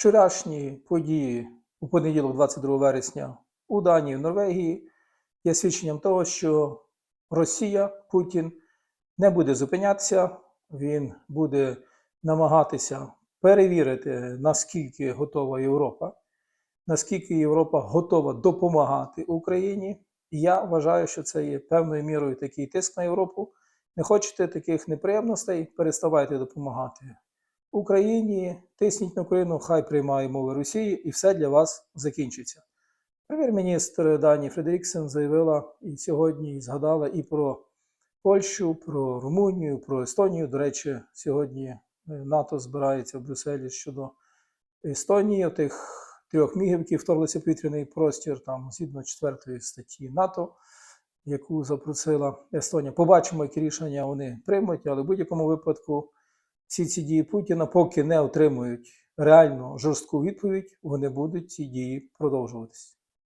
Вчорашні події у понеділок, 22 вересня, у Данії, в Норвегії є свідченням того, що Росія, Путін не буде зупинятися, він буде намагатися перевірити, наскільки готова Європа, наскільки Європа готова допомагати Україні. Я вважаю, що це є певною мірою такий тиск на Європу. Не хочете таких неприємностей, переставайте допомагати Україні, тисніть на Україну, хай приймає мови Росії, і все для вас закінчиться. Прем'єр-міністр Данії Фредеріксен заявила і сьогодні згадала і про Польщу, про Румунію, про Естонію. До речі, сьогодні е, НАТО збирається в Брюсселі щодо Естонії, тих трьох мігів, які вторглися в повітряний простір, там згідно четвертої статті НАТО, яку запросила Естонія. Побачимо, які рішення вони приймуть, але в будь-якому випадку всі ці дії Путіна, поки не отримують реальну жорстку відповідь, вони будуть ці дії продовжуватися.